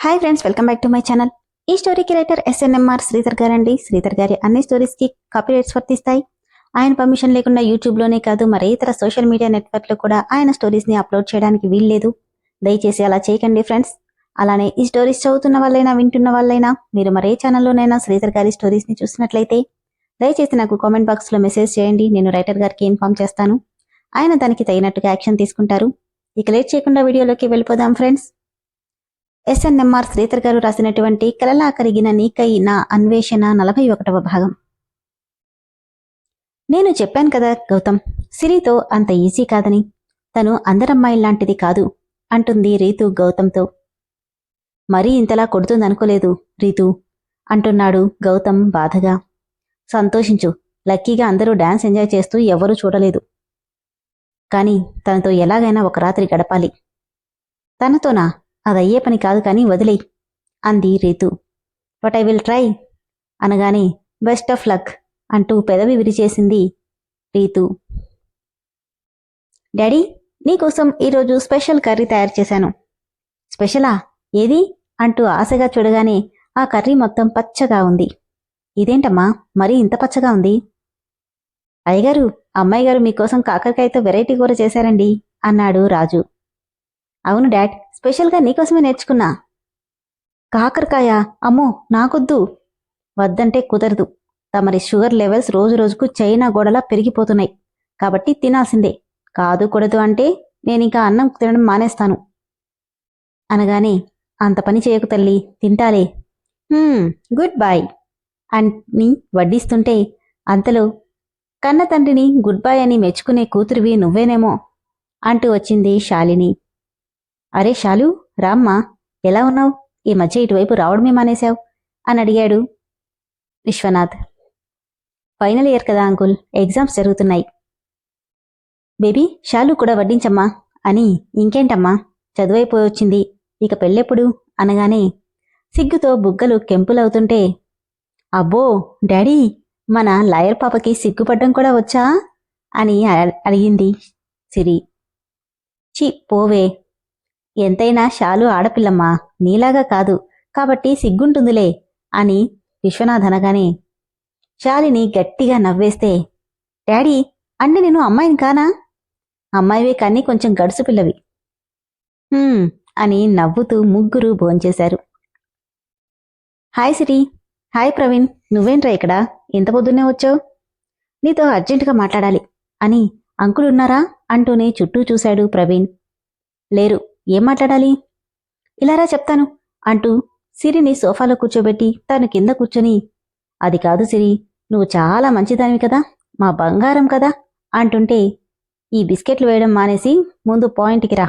Hi friends welcome back to my channel ఈ స్టోరీకి writer SNMR Sridhar గారండి. శ్రీధర్ గారి అన్ని స్టోరీస్కి కాపీ రైట్స్ వర్తిస్తాయి ఆయన పర్మిషన్ లేకుండా యూట్యూబ్లోనే కాదు మరి ఇతర సోషల్ మీడియా నెట్వర్క్లో కూడా ఆయన స్టోరీస్ని అప్లోడ్ చేయడానికి వీల్లేదు. దయచేసి అలా చేయకండి ఫ్రెండ్స్ అలానే ఈ స్టోరీస్ చదువుతున్న వాళ్ళైనా వింటున్న వాళ్ళైనా మీరు మరే ఛానల్లోనైనా శ్రీధర్ గారి స్టోరీస్ని చూసినట్లయితే దయచేసి నాకు కామెంట్ బాక్స్లో మెసేజ్ చేయండి. నేను రైటర్ గారికి ఇన్ఫార్మ్ చేస్తాను. ఆయన దానికి తగినట్టుగా యాక్షన్ తీసుకుంటారు. ఇక లేట్ చేయకుండా వీడియోలోకి వెళ్ళిపోదాం ఫ్రెండ్స్ ఎస్ఎన్ఎంఆర్ శ్రీధర్ గారు రాసినటువంటి కలలా కరిగిన నీకై నా అన్వేషణ నలభై ఒకటవ భాగం. నేను చెప్పాను కదా గౌతమ్ సిరితో అంత ఈజీ కాదని తను అందరమ్మాయిల్లాంటిది కాదు అంటుంది రీతు గౌతమ్తో. మరీ ఇంతలా కొడుతుందనుకోలేదు రీతు అంటున్నాడు గౌతమ్ బాధగా. సంతోషించు లక్కీగా అందరూ డాన్స్ ఎంజాయ్ చేస్తూ ఎవరూ చూడలేదు. కానీ తనతో ఎలాగైనా ఒక రాత్రి గడపాలి. తనతోనా? అదయ్యే పని కాదు కానీ వదిలే అంది Ritu. But I will try అనగానే బెస్ట్ ఆఫ్ లక్ అంటూ పెదవి విరిచేసింది రీతు. డాడీ నీకోసం ఈరోజు స్పెషల్ కర్రీ తయారు చేశాను. స్పెషలా? ఏది? అంటూ ఆశగా చూడగానే ఆ కర్రీ మొత్తం పచ్చగా ఉంది. ఇదేంటమ్మా? మరీ ఇంత పచ్చగా ఉంది? అయ్యగారు అమ్మాయి గారు మీకోసం కాకరకాయతో వెరైటీ కూర చేశారండి అన్నాడు రాజు. అవును డాడ్ స్పెషల్గా నీకోసమే నేర్చుకున్నా. కాకరకాయ అమ్మో నాకొద్దు. వద్దంటే కుదరదు. తమరి షుగర్ లెవెల్స్ రోజు రోజుకు చైనా గోడలా పెరిగిపోతున్నాయి. కాబట్టి తినాల్సిందే. కాదు కూడదు అంటే నేనింకా అన్నం తినడం మానేస్తాను. అనగానే అంత పని చేయకు తల్లి తింటాలే. "హ్మ్, గుడ్ బాయ్. అని వడ్డిస్తుంటే అంతలో కన్న తండ్రిని గుడ్ బాయ్ అని మెచ్చుకునే కూతురివి నువ్వేనేమో అంటూ వచ్చింది శాలిని. అరే శాలు రామ్మా ఎలా ఉన్నావు? ఈ మధ్య ఇటువైపు రావడమే మానేశావు? అని అడిగాడు విశ్వనాథ్. ఫైనల్ ఇయర్ కదా అంకుల్ ఎగ్జామ్స్ జరుగుతున్నాయి. బేబీ షాలు కూడా వడ్డించమ్మా అని ఇంకేంటమ్మా చదువైపోయి వచ్చింది. ఇక పెళ్ళెప్పుడు? అనగానే సిగ్గుతో బుగ్గలు కెంపులవుతుంటే అబ్బో డాడీ మన లాయర్ పాపకి సిగ్గుపడ్డం కూడా వచ్చా? అని అడిగింది సిరి. చి పోవే ఎంతైనా షాలు ఆడపిల్లమ్మా నీలాగా కాదు. కాబట్టి సిగ్గుంటుందిలే అని విశ్వనాథ్ అనగానే శాలిని గట్టిగా నవ్వేస్తే డాడీ అంటే నేను అమ్మాయిని కానా? అమ్మాయివే కానీ కొంచెం గడుసు పిల్లవి. అని నవ్వుతూ ముగ్గురు భోంచేశారు. హాయ్ సిరి హాయ్ ప్రవీణ్ నువ్వేంట్రా ఇక్కడ? ఇంత పొద్దున్నే వచ్చావు? నీతో అర్జెంటుగా మాట్లాడాలి అని అంకుల్ ఉన్నారా అంటూనే చుట్టూ చూశాడు ప్రవీణ్. లేరు ఏం మాట్లాడాలి? ఇలారా చెప్తాను అంటూ సిరిని సోఫాలో కూర్చోబెట్టి తను కింద కూర్చొని అది కాదు సిరి నువ్వు చాలా మంచిదానివి కదా మా బంగారం కదా అంటుంటే ఈ బిస్కెట్లు వేయడం మానేసి ముందు పాయింట్కి రా.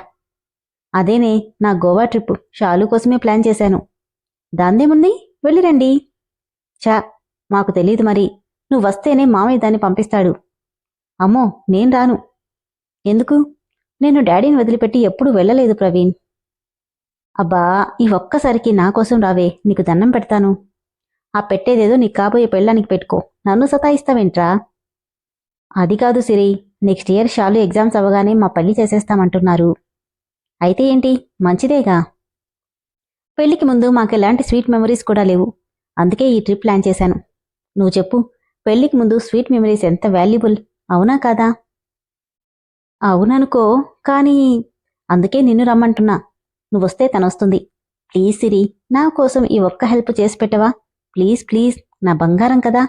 అదేనే నా గోవా ట్రిప్ షాలు కోసమే ప్లాన్ చేశాను. దాందేముంది? వెళ్ళిరండి చా మాకు తెలీదు మరి నువ్వు వస్తేనే మామయ్య దాన్ని పంపిస్తాడు. అమ్మో నేను రాను. ఎందుకు? నేను డాడీని వదిలిపెట్టి ఎప్పుడూ వెళ్ళలేదు ప్రవీణ్. అబ్బా ఈ ఒక్కసారికి నా కోసం రావే నీకు దండం పెడతాను. ఆ పెట్టేదేదో నీకు కాబోయే పెళ్ళానికి పెట్టుకో నన్ను సతాయిస్తావేంట్రా? అది కాదు Siri next year Shalu exams అవ్వగానే మా పెళ్ళి చేసేస్తామంటున్నారు. అయితే ఏంటి మంచిదేగా? పెళ్ళికి ముందు మాకు ఎలాంటి స్వీట్ మెమరీస్ కూడా లేవు. అందుకే ఈ ట్రిప్ ప్లాన్ చేశాను. నువ్వు చెప్పు పెళ్ళికి ముందు స్వీట్ మెమరీస్ ఎంత వాల్యుబుల్? అవునా కాదా? అవుననుకో కానీ అందుకే నిన్ను రమ్మంటున్నా. నువ్వొస్తే తనొస్తుంది. ప్లీజ్ సిరి నా కోసం ఈ ఒక్క హెల్ప్ చేసి పెట్టవా? ప్లీజ్ ప్లీజ్ నా బంగారం కదా.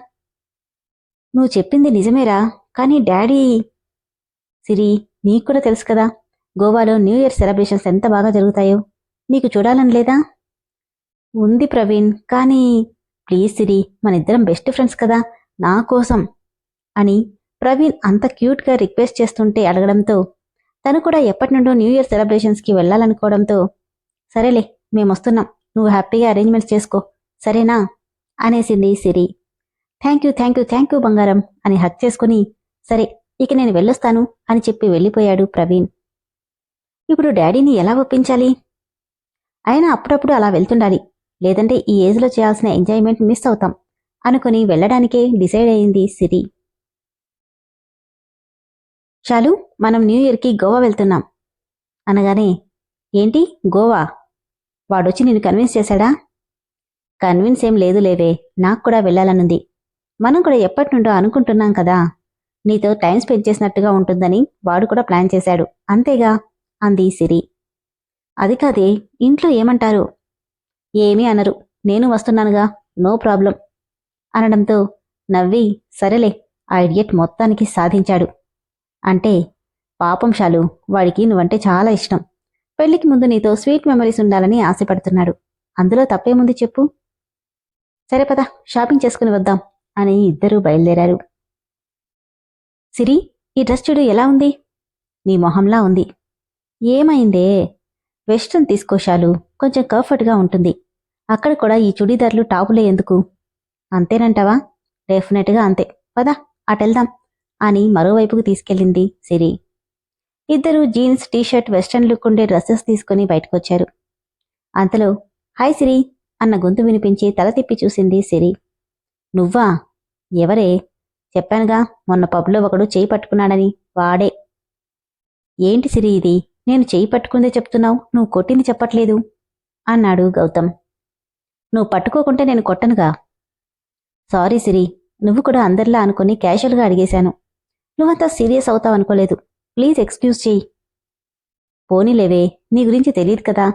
నువ్వు చెప్పింది నిజమేరా కానీ డాడీ సిరి నీకు కూడా తెలుసు కదా గోవాలో న్యూ ఇయర్ సెలబ్రేషన్స్ ఎంత బాగా జరుగుతాయో. నీకు చూడాలని లేదా? ఉంది ప్రవీణ్ కానీ ప్లీజ్ సిరి మనిద్దరం బెస్ట్ ఫ్రెండ్స్ కదా నా కోసం అని ప్రవీణ్ అంత క్యూట్గా రిక్వెస్ట్ చేస్తుంటే అడగడంతో తను కూడా ఎప్పటి నుండో న్యూ ఇయర్ సెలబ్రేషన్స్కి వెళ్ళాలనుకోవడంతో సరేలే మేమొస్తున్నాం నువ్వు హ్యాపీగా అరేంజ్మెంట్స్ చేసుకో. సరేనా? అనేసింది Siri. Thank you thank you thank you బంగారం అని హక్ చేసుకుని సరే ఇక నేను వెళ్ళొస్తాను అని చెప్పి వెళ్ళిపోయాడు ప్రవీణ్. ఇప్పుడు డాడీని ఎలా ఒప్పించాలి? అయినా అప్పుడప్పుడు అలా వెళ్తుండాలి. లేదంటే ఈ ఏజ్లో చేయాల్సిన ఎంజాయ్మెంట్ మిస్ అవుతాం అనుకుని వెళ్ళడానికే డిసైడ్ అయింది సిరి. చాలు మనం న్యూ ఇయర్కి గోవా వెళ్తున్నాం. అనగానే ఏంటి గోవా? వాడొచ్చి నిన్ను కన్విన్స్ చేశాడా? కన్విన్స్ ఏం లేదు లేవే నాకు కూడా వెళ్ళాలనుంది. మనం కూడా ఎప్పటి నుండో అనుకుంటున్నాం కదా నీతో టైం స్పెండ్ చేసినట్టుగా ఉంటుందని వాడు కూడా ప్లాన్ చేశాడు. అంతేగా? అంది సిరి. అది కాదే ఇంట్లో ఏమంటారు? ఏమీ అనరు నేను వస్తున్నానుగా నో ప్రాబ్లం. అనడంతో నవ్వి సరేలే ఆ ఇడియట్ మొత్తానికి సాధించాడు. అంటే పాపం షాలు వాడికి నువ్వంటే చాలా ఇష్టం. పెళ్ళికి ముందు నీతో స్వీట్ మెమరీస్ ఉండాలని ఆశపడుతున్నాడు. అందులో తప్పేముంది చెప్పు? సరే పద షాపింగ్ చేసుకుని వద్దాం అని ఇద్దరూ బయలుదేరారు. సిరి ఈ డ్రెస్ చూడు ఎలా ఉంది? నీ మొహంలా ఉంది. ఏమైందే? వెస్ట్రన్ తీసుకోశాలు కొంచెం కంఫర్ట్గా ఉంటుంది. అక్కడ కూడా ఈ చుడీదార్లు టాపులే ఎందుకు? అంతేనంటావా? డెఫినెట్గా అంతే. పద అటెళ్దాం. అని మరోవైపుకు తీసుకెళ్ళింది సిరి. ఇద్దరు జీన్స్ టీషర్ట్ వెస్ట్రన్ లుక్ ఉండే డ్రెస్సెస్ తీసుకుని బయటకొచ్చారు. అంతలో హాయ్ సిరి అన్న గొంతు వినిపించి తల తిప్పి చూసింది సిరి. నువ్వా? ఎవరే? చెప్పానుగా మొన్న పబ్లో ఒకడు చేయి పట్టుకున్నాడని వాడే. ఏంటి సిరి ఇది? నేను చేయి పట్టుకుందే చెప్తున్నావు నువ్వు కొట్టింది చెప్పట్లేదు అన్నాడు గౌతమ్. నువ్వు పట్టుకోకుంటే నేను కొట్టనుగా. సారీ సిరి నువ్వు కూడా అందరిలా అనుకుని క్యాషువల్గా అడిగేశాను. నువ్వంతా సీరియస్ అవుతావు అనుకోలేదు. ప్లీజ్ ఎక్స్క్యూజ్ చెయ్యి. పోనీలేవే నీ గురించి తెలియదు కదా.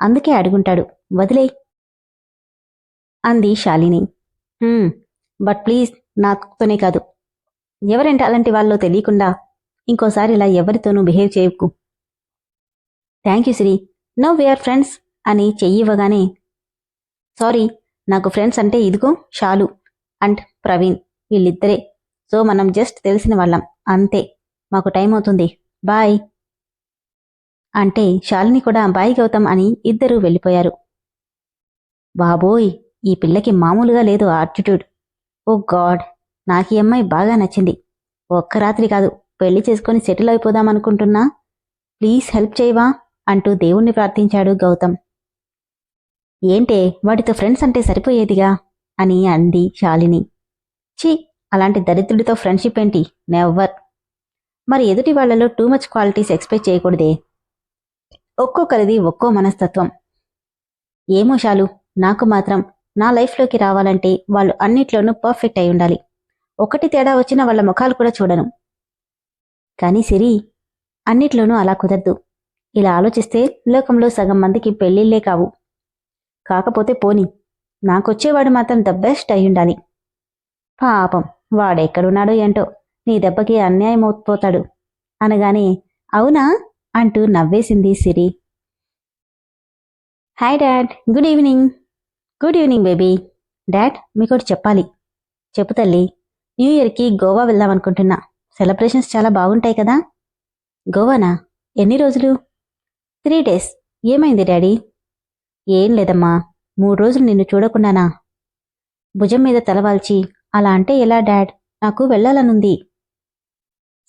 అందుకే అడుగుంటాడు. వదిలే అంది శాలిని. "హ్మ్, బట్ ప్లీజ్ నాతోనే కాదు. ఎవరంటే అలాంటి వాళ్ళో తెలియకుండా ఇంకోసారి ఇలా ఎవరితోనూ బిహేవ్ చేయకు. Thank you Siri no we are friends అని చెయ్యి ఇవ్వగానే సారీ నాకు ఫ్రెండ్స్ అంటే ఇదిగో షాలు అండ్ ప్రవీణ్ వీళ్ళిద్దరే. సో మనం జస్ట్ తెలిసిన వాళ్ళం. అంతే. మాకు టైం అవుతుంది. బాయ్. అంటే శాలిని కూడా బాయ్ గౌతమ్ అని ఇద్దరూ వెళ్ళిపోయారు. బాబోయ్ ఈ పిల్లకి మామూలుగా లేదు ఆటిట్యూడ్ ఓ గాడ్ నాకు ఈ అమ్మాయి బాగా నచ్చింది. ఒక్క రాత్రి కాదు పెళ్ళి చేసుకుని సెటిల్ అయిపోదామనుకుంటున్నా ప్లీజ్ హెల్ప్ చేయవా? అంటూ దేవుణ్ణి ప్రార్థించాడు గౌతమ్. ఏంటే వాడితో ఫ్రెండ్స్ అంటే సరిపోయేదిగా? అని అంది శాలిని. ఛీ! అలాంటి దరిద్రుడితో ఫ్రెండ్షిప్ ఏంటి? నెవ్వర్ మరి ఎదుటి వాళ్ళలో టూ మచ్ క్వాలిటీస్ ఎక్స్పెక్ట్ చేయకూడదే? ఒక్కొక్కరిది ఒక్కో మనస్తత్వం. ఏమో శాలు నాకు మాత్రం నా లైఫ్లోకి రావాలంటే వాళ్ళు అన్నిట్లోనూ పర్ఫెక్ట్ అయి ఉండాలి. ఒకటి తేడా వచ్చిన వాళ్ళ ముఖాలు కూడా చూడను. కానీ సిరి అన్నిట్లోనూ అలా కుదరదు. ఇలా ఆలోచిస్తే లోకంలో సగం మందికి పెళ్ళిళ్ళే కావు. కాకపోతే పోని నాకొచ్చేవాడు మాత్రం ద బెస్ట్ అయి ఉండాలి. పాపం. వాడెక్కడున్నాడో ఏంటో నీ దెబ్బకి అన్యాయం అవుపోతాడు అనగానే అవునా? అంటూ నవ్వేసింది Siri. Hi dad good evening good evening baby dad మీకోటి చెప్పాలి. చెప్పు తల్లి న్యూ ఇయర్కి గోవా వెళ్దాం అనుకుంటున్నా. సెలబ్రేషన్స్ చాలా బాగుంటాయి కదా. గోవానా? ఎన్ని రోజులు? త్రీ డేస్ ఏమైంది డాడీ ఏం లేదమ్మా. మూడు రోజులు నిన్ను చూడకుండానా? భుజం మీద తలవాల్చి అలా అంటే ఎలా డాడ్? నాకు వెళ్ళాలనుంది.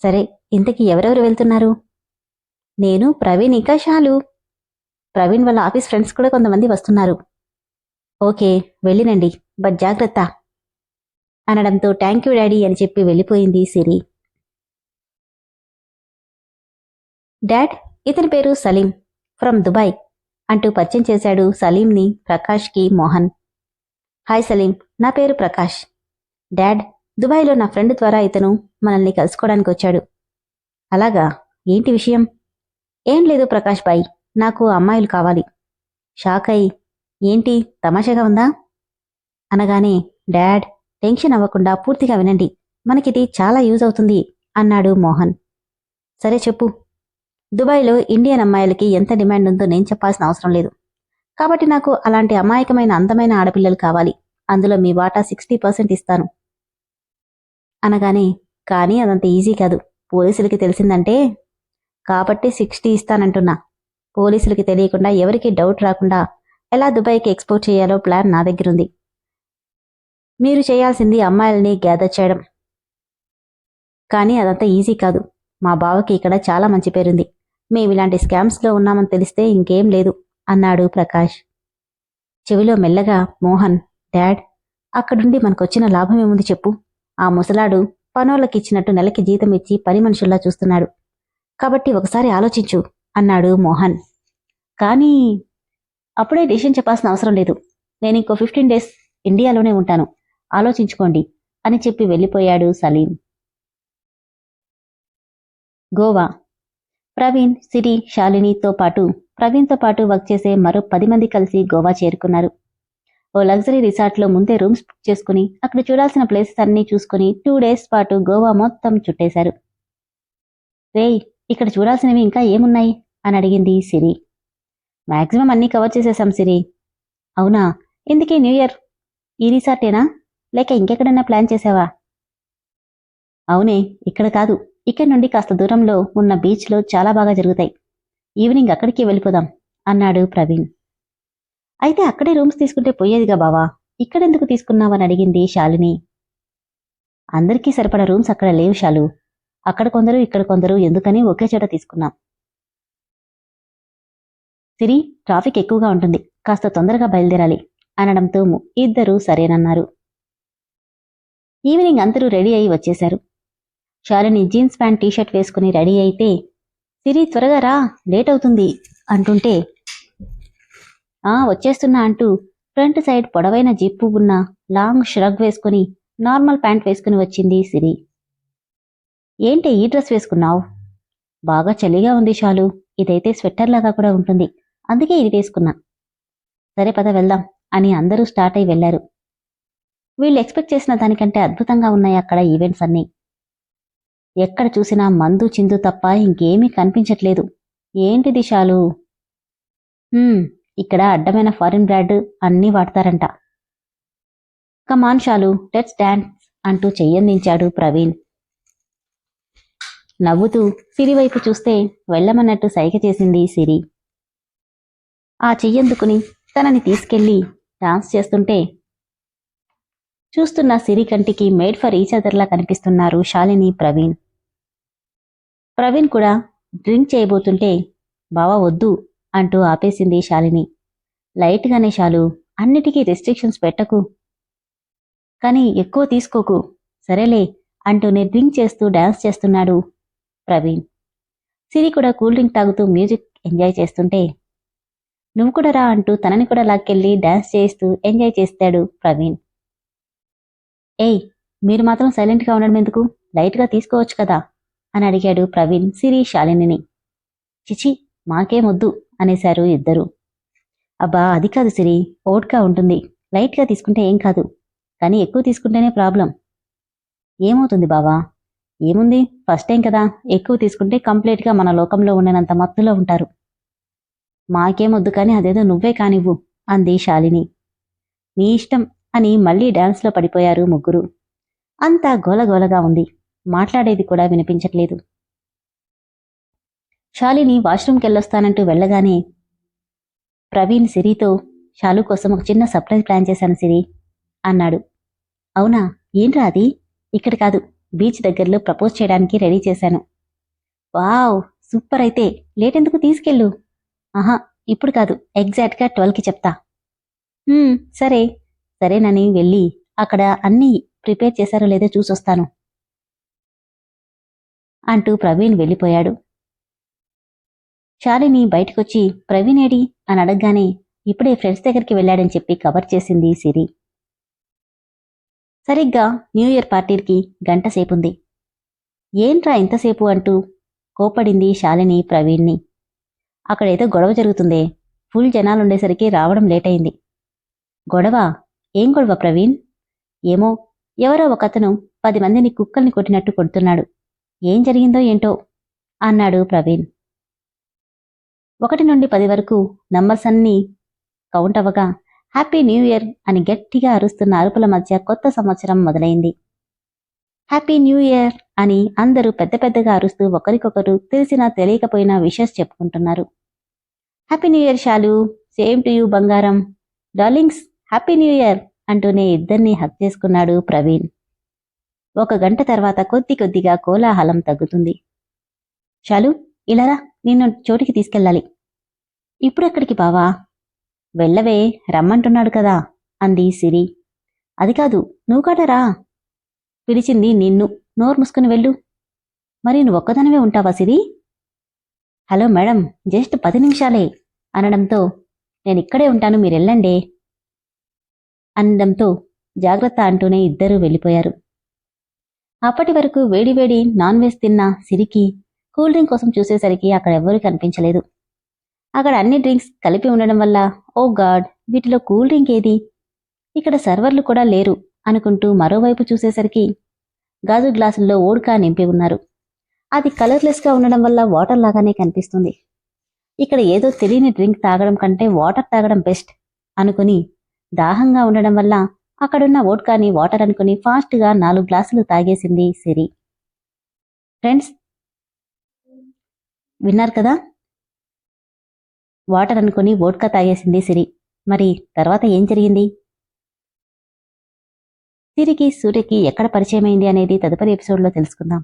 సరే ఇంతకీ ఎవరెవరు వెళ్తున్నారు? నేను ప్రవీణ్ ఇంకా షాలు. ప్రవీణ్ వాళ్ళ ఆఫీస్ ఫ్రెండ్స్ కూడా కొంతమంది వస్తున్నారు. ఓకే వెళ్ళినండి. బట్ జాగ్రత్త. అనడంతో థ్యాంక్ యూ డాడీ అని చెప్పి వెళ్ళిపోయింది సిరి. డాడ్ ఇతని పేరు సలీం. ఫ్రమ్ దుబాయ్ అంటూ పరిచయం చేశాడు సలీంని ప్రకాష్కి మోహన్. హాయ్ సలీం నా పేరు ప్రకాష్. డాడ్ దుబాయ్లో నా ఫ్రెండ్ ద్వారా ఇతను మనల్ని కలుసుకోవడానికి వచ్చాడు. అలాగా? ఏంటి విషయం? ఏం లేదు ప్రకాష్ బాయ్ నాకు అమ్మాయిలు కావాలి. షాక్ అయి ఏంటి తమాషాగా ఉందా? అనగానే డాడ్ టెన్షన్ అవ్వకుండా పూర్తిగా వినండి మనకిది చాలా యూజ్ అవుతుంది అన్నాడు మోహన్. సరే చెప్పు. దుబాయ్లో ఇండియన్ అమ్మాయిలకి ఎంత డిమాండ్ ఉందో నేను చెప్పాల్సిన అవసరం లేదు. కాబట్టి నాకు అలాంటి అమాయకమైన అందమైన ఆడపిల్లలు కావాలి. అందులో మీ వాటా సిక్స్టీ పర్సెంట్ ఇస్తాను. అనగానే కానీ అదంత ఈజీ కాదు. పోలీసులకి తెలిసిందంటే కాబట్టి సిక్స్టీ ఇస్తానంటున్నా పోలీసులకి తెలియకుండా ఎవరికి డౌట్ రాకుండా ఎలా దుబాయ్కి ఎక్స్పోర్ట్ చేయాలో ప్లాన్ నా దగ్గరుంది. మీరు చేయాల్సింది అమ్మాయిల్ని గ్యాదర్ చేయడం. కానీ అదంతా ఈజీ కాదు. మా బావకి ఇక్కడ చాలా మంచి పేరుంది. మేము ఇలాంటి స్కామ్స్లో ఉన్నామని తెలిస్తే ఇంకేం లేదు అన్నాడు ప్రకాష్. చెవిలో మెల్లగా మోహన్ డాడ్ అక్కడుండి మనకొచ్చిన లాభం ఏముంది చెప్పు. ఆ ముసలాడు పనోళ్ళకిచ్చినట్టు నెలకి జీతం ఇచ్చి పని మనుషుల్లా చూస్తున్నాడు. కాబట్టి ఒకసారి ఆలోచించు అన్నాడు మోహన్. కానీ అప్పుడే డిసిషన్ చెప్పాల్సిన అవసరం లేదు. నేను ఇంకో ఫిఫ్టీన్ డేస్ ఇండియాలోనే ఉంటాను. ఆలోచించుకోండి అని చెప్పి వెళ్ళిపోయాడు సలీం. గోవా. ప్రవీణ్ సిరి శాలినితో పాటు ప్రవీణ్తో పాటు వర్క్ చేసే మరో పది మంది కలిసి గోవా చేరుకున్నారు. ఓ లగ్జరీ రిసార్ట్లో ముందే రూమ్స్ బుక్ చేసుకుని అక్కడ చూడాల్సిన ప్లేసెస్ అన్నీ చూసుకుని టూ డేస్ పాటు గోవా మొత్తం చుట్టేశారు. రేయ్ ఇక్కడ చూడాల్సినవి ఇంకా ఏమున్నాయి? అని అడిగింది సిరి. మాక్సిమం అన్నీ కవర్ చేసేసాం సిరి. అవునా? ఇందుకే న్యూ ఇయర్? ఈ రిసార్టేనా? లేక ఇంకెక్కడైనా ప్లాన్ చేసావా అవునే ఇక్కడ కాదు. ఇక్కడి నుండి కాస్త దూరంలో ఉన్న బీచ్లో చాలా బాగా జరుగుతాయి. ఈవినింగ్ అక్కడికి వెళ్ళిపోదాం అన్నాడు ప్రవీణ్. అయితే అక్కడే రూమ్స్ తీసుకుంటే పోయేదిగా బావా? ఇక్కడెందుకు తీసుకున్నావని అడిగింది శాలిని. అందరికీ సరిపడా రూమ్స్ అక్కడ లేవు శాలు. అక్కడ కొందరు ఇక్కడ కొందరు ఎందుకని ఒకే చోట తీసుకున్నాం. సిరి ట్రాఫిక్ ఎక్కువగా ఉంటుంది. కాస్త తొందరగా బయలుదేరాలి అనడంతో ము- ఇద్దరూ సరేనన్నారు. ఈవినింగ్ అందరూ రెడీ అయి వచ్చేశారు. శాలిని జీన్స్ ప్యాంట్ టీషర్ట్ వేసుకుని రెడీ అయితే సిరి త్వరగా రా లేట్ అవుతుంది అంటుంటే ఆ వచ్చేస్తున్నా అంటూ ఫ్రంట్ సైడ్ పొడవైన జిప్పు ఉన్న లాంగ్ ష్రగ్ వేసుకుని నార్మల్ ప్యాంట్ వేసుకుని వచ్చింది సిరి. ఏంటి ఈ డ్రెస్ వేసుకున్నావు? బాగా చలిగా ఉంది షాలు. ఇదైతే స్వెట్టర్ లాగా కూడా ఉంటుంది. అందుకే ఇది వేసుకున్నా. సరే పద వెళ్దాం అని అందరూ స్టార్ట్ అయి వెళ్ళారు వీళ్ళు ఎక్స్పెక్ట్ చేసిన దానికంటే అద్భుతంగా ఉన్నాయి అక్కడ ఈవెంట్స్ అన్నీ. ఎక్కడ చూసినా మందు చిందు తప్ప ఇంకేమీ కనిపించట్లేదు. ఏంటిది షాలు? ఇక్కడ అడ్డమైన ఫారిన్ బ్రాడ్ అన్నీ వాడతారంట. కమాన్ షాలు లెట్స్ డాన్స్ అంటూ చెయ్యందించాడు ప్రవీణ్. నవ్వుతూ సిరి వైపు చూస్తే వెళ్ళమన్నట్టు సైగ చేసింది సిరి. ఆ చెయ్యందుకుని తనని తీసుకెళ్ళి డాన్స్ చేస్తుంటే చూస్తున్న సిరి కంటికి మేడ్ ఫర్ ఈచ్ అదర్లా కనిపిస్తున్నారు శాలిని ప్రవీణ్. ప్రవీణ్ కూడా డ్రింక్ చేయబోతుంటే బావా వద్దు అంటూ ఆపేసింది శాలిని. లైట్గానే శాలు అన్నిటికీ రెస్ట్రిక్షన్స్ పెట్టకు. కానీ ఎక్కువ తీసుకోకు. సరేలే అంటూ డ్రింక్ చేస్తూ డాన్స్ చేస్తున్నాడు ప్రవీణ్. సిరి కూడా కూల్ డ్రింక్ తాగుతూ మ్యూజిక్ ఎంజాయ్ చేస్తుంటే నువ్వు కూడా రా అంటూ తనని కూడా లాక్కెళ్ళి డాన్స్ చేస్తూ ఎంజాయ్ చేస్తాడు ప్రవీణ్. ఏయ్ మీరు మాత్రం సైలెంట్గా ఉండడం ఎందుకు? లైట్గా తీసుకోవచ్చు కదా? అని అడిగాడు ప్రవీణ్ సిరి శాలినిని. చిచి మాకేమొద్దు అనేశారు ఇద్దరు. అబ్బా అది కాదు సిరి. ఓట్గా ఉంటుంది. లైట్గా తీసుకుంటే ఏం కాదు. కానీ ఎక్కువ తీసుకుంటేనే ప్రాబ్లం. ఏమవుతుంది బావా? ఏముంది? ఫస్ట్ టైం కదా. ఎక్కువ తీసుకుంటే కంప్లీట్గా మన లోకంలో ఉండనంత మత్తులో ఉంటారు. మాకేమొద్దు కానీ అదేదో నువ్వే కానివ్వు అంది శాలిని. మీ ఇష్టం అని మళ్ళీ డాన్స్లో పడిపోయారు ముగ్గురు. అంతా గోలగోలగా ఉంది. మాట్లాడేది కూడా వినిపించట్లేదు. శాలిని వాష్రూమ్కి వెళ్ళొస్తానంటూ వెళ్ళగానే ప్రవీణ్ సిరితో షాలు కోసం ఒక చిన్న సర్ప్రైజ్ ప్లాన్ చేశాను సిరి అన్నాడు. అవునా? ఏంట్రా అది? ఇక్కడ కాదు బీచ్ దగ్గరలో ప్రపోజ్ చేయడానికి రెడీ చేశాను. వావ్! సూపర్ అయితే! లేట్ ఎందుకు తీసుకెళ్ళు? ఆహా! ఇప్పుడు కాదు ఎగ్జాక్ట్గా ట్వెల్వ్కి చెప్తా. సరే. సరేనని వెళ్ళి అక్కడ అన్నీ ప్రిపేర్ చేశారో లేదో చూసొస్తాను. అంటూ ప్రవీణ్ వెళ్ళిపోయాడు. శాలిని బయటకొచ్చి ప్రవీణ్ ఏడి? అని అడగగానే ఇప్పుడే ఫ్రెండ్స్ దగ్గరికి వెళ్ళాడని చెప్పి కవర్ చేసింది సిరి. సరిగ్గా న్యూ ఇయర్ పార్టీకి గంట సేపుంది. ఏంట్రా ఇంతసేపు అంటూ కోపడింది శాలిని ప్రవీణ్ని. అక్కడేదో గొడవ జరుగుతుందే. ఫుల్ జనాలుండేసరికి రావడం లేటైంది గొడవ? ఏం గొడవ ప్రవీణ్? ఏమో ఎవరో ఒకతను పది మందిని కుక్కల్ని కొట్టినట్టు కొడుతున్నాడు. ఏం జరిగిందో ఏంటో? అన్నాడు ప్రవీణ్. ఒకటి నుండి పది వరకు నంబర్స్ అన్నీ కౌంట్ అవ్వగా హ్యాపీ న్యూ ఇయర్ అని గట్టిగా అరుస్తున్న అరుపుల మధ్య కొత్త సంవత్సరం మొదలైంది. హ్యాపీ న్యూ ఇయర్ అని అందరూ పెద్ద పెద్దగా అరుస్తూ ఒకరికొకరు తెలిసినా తెలియకపోయినా విషెస్ చెప్పుకుంటున్నారు. Happy new year Shalu! Same to you బంగారం! డార్లింగ్స్ హ్యాపీ న్యూ ఇయర్ అంటూనే ఇద్దరిని హక్ చేసుకున్నాడు ప్రవీణ్. ఒక గంట తర్వాత కొద్ది కొద్దిగా కోలాహలం తగ్గుతుంది. షాలు ఇలారా నిన్ను చోటికి తీసుకెళ్ళాలి. ఇప్పుడెక్కడికి బావా? వెళ్ళవే రమ్మంటున్నాడు కదా అంది సిరి. అది కాదు నువ్వు కాడరా పిలిచింది నిన్ను. నోరు మూసుకుని వెళ్ళు. మరి నువ్వు ఒక్కదానివే ఉంటావా సిరి? హలో మేడం జస్ట్ పది నిమిషాలే అనడంతో నేను ఇక్కడే ఉంటాను మీరు వెళ్ళండి అనడంతో జాగ్రత్త అంటూనే ఇద్దరూ వెళ్ళిపోయారు. అప్పటి వరకు వేడివేడి నాన్ వెజ్ తిన్న సిరికి కూల్ డ్రింక్ కోసం చూసేసరికి అక్కడ ఎవ్వరూ కనిపించలేదు. అక్కడ అన్ని డ్రింక్స్ కలిపి ఉండడం వల్ల ఓ గాడ్ వీటిలో కూల్ డ్రింక్ ఏది? ఇక్కడ సర్వర్లు కూడా లేరు అనుకుంటూ మరోవైపు చూసేసరికి గాజు గ్లాసుల్లో ఓడ్కా నింపి ఉన్నారు. అది కలర్లెస్గా ఉండడం వల్ల వాటర్ లాగానే కనిపిస్తుంది. ఇక్కడ ఏదో తెలియని డ్రింక్ తాగడం కంటే వాటర్ తాగడం బెస్ట్ అనుకుని దాహంగా ఉండడం వల్ల అక్కడున్న ఓట్కాని వాటర్ అనుకుని ఫాస్ట్గా నాలుగు గ్లాసులు తాగేసింది సిరి. ఫ్రెండ్స్ విన్నారు కదా? వాటర్ అనుకుని వోడ్కా తాగేసింది సిరి. మరి తర్వాత ఏం జరిగింది? సిరికి సూర్యకి ఎక్కడ పరిచయమైంది అనేది తదుపరి ఎపిసోడ్లో తెలుసుకుందాం.